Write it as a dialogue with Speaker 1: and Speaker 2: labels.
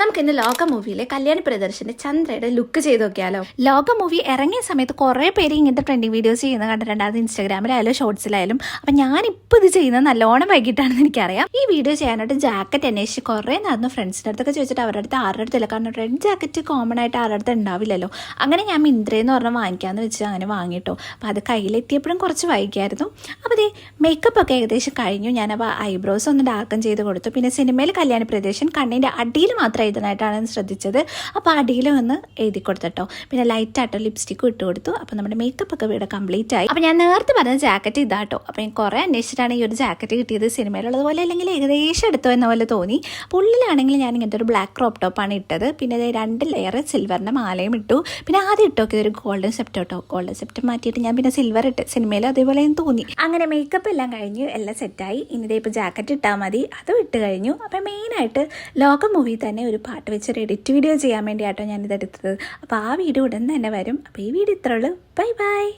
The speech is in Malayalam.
Speaker 1: നമുക്ക് ഇന്ന് ലോക മൂവിയിലെ കല്യാണ പ്രദർശന ചന്ദ്രയുടെ ലുക്ക് ചെയ്ത് നോക്കിയാലോ. ലോക മൂവി ഇറങ്ങിയ സമയത്ത് കുറേ പേര് ഇങ്ങനത്തെ ട്രെൻഡിങ് വീഡിയോസ് ചെയ്യുന്ന കണ്ടിട്ടുണ്ട്. അത് ഇൻസ്റ്റാഗ്രാമിലായാലും ഷോർട്സിലായാലും അപ്പം ഞാനിപ്പോൾ ഇത് ചെയ്യുന്നത് നല്ലോണം വൈകിട്ടാണെന്ന് എനിക്കറിയാം. ഈ വീഡിയോ ചെയ്യാനായിട്ട് ജാക്കറ്റ് അന്വേഷിച്ച് കുറേ നടന്നു. ഫ്രണ്ട്സിന്റെ അടുത്തൊക്കെ ചോദിച്ചിട്ട് അവരുടെ അടുത്ത് ആരുടെ അടുത്തില്ല കാരണം റെഡ് ജാക്കറ്റ് കോമൺ ആയിട്ട് ആരുടെ അടുത്ത് ഉണ്ടാവില്ലല്ലോ. അങ്ങനെ ഞാൻ മിന്ത്രയെന്ന് പറഞ്ഞാൽ വാങ്ങിക്കാമെന്ന് വെച്ച് അങ്ങനെ വാങ്ങിട്ടോ. അപ്പോൾ അത് കയ്യിലെത്തിയപ്പോഴും കുറച്ച് വൈകിയായിരുന്നു. അപ്പോൾ അതേ മേക്കപ്പ് ഒക്കെ ഏകദേശം കഴിഞ്ഞു. ഞാൻ അപ്പൊ ഐബ്രോസ് ഒന്ന് ഡാർക്കൻ ചെയ്ത് കൊടുത്തു. പിന്നെ സിനിമയിൽ കല്യാണ പ്രദേശം കണ്ണിന്റെ അടിയിൽ മാത്രം എഴുതാനായിട്ടാണ് ശ്രദ്ധിച്ചത്. അപ്പോൾ അടിയിൽ ഒന്ന് എഴുതി കൊടുത്തോ പിന്നെ ലൈറ്റായിട്ടോ ലിപ്സ്റ്റിക്കും ഇട്ട് കൊടുത്തു. അപ്പോൾ നമ്മുടെ മേക്കപ്പ് ഒക്കെ ഇവിടെ കംപ്ലീറ്റ് ആയി. അപ്പോൾ ഞാൻ നേരത്തെ പറഞ്ഞ ജാക്കറ്റ് ഇതാട്ടോ. അപ്പോൾ ഞാൻ കുറേ അന്വേഷിച്ചിട്ടാണ് ഈ ഒരു ജാക്കറ്റ് കിട്ടിയത്. സിനിമയിലുള്ളതുപോലെ അല്ലെങ്കിൽ ഏകദേശം എടുത്തോ എന്ന പോലെ തോന്നി. പുള്ളിലാണെങ്കിൽ ഞാൻ ഇങ്ങനത്തെ ഒരു ബ്ലാക്ക് ക്രോപ്പ് ടോപ്പാണ് ഇട്ടത്. പിന്നെ രണ്ട് ലെയർ സിൽവറിന്റെ മാലയും ഇട്ടു. പിന്നെ ആദ്യം ഇട്ടോക്കെ ഒരു ഗോൾഡൻ സെപ്റ്റ് കേട്ടോ ഗോൾഡൻ സെപ്റ്റ് മാറ്റിയിട്ട് ഞാൻ പിന്നെ സിൽവർ ഇട്ട് സിനിമയിൽ അതേപോലെ ഞാൻ തോന്നി. അങ്ങനെ മേക്കപ്പ് എല്ലാം കഴിഞ്ഞു എല്ലാം സെറ്റായി ഇനി ദേ ഇപ്പോൾ ജാക്കറ്റ് ഇട്ടാൽ മതി. അതും ഇട്ട് കഴിഞ്ഞു. അപ്പോൾ മെയിനായിട്ട് ലോക മൂവി തന്നെ ഒരു പാട്ട് വെച്ചൊരു എഡിറ്റ് വീഡിയോ ചെയ്യാൻ വേണ്ടിയാട്ടോ ഞാനിത് എടുത്തത് അപ്പോൾ ആ വീഡിയോ ഉടൻ തന്നെ വരും. അപ്പോൾ ഈ വീഡിയോ ഇത്രയുള്ളൂ ബൈ ബൈ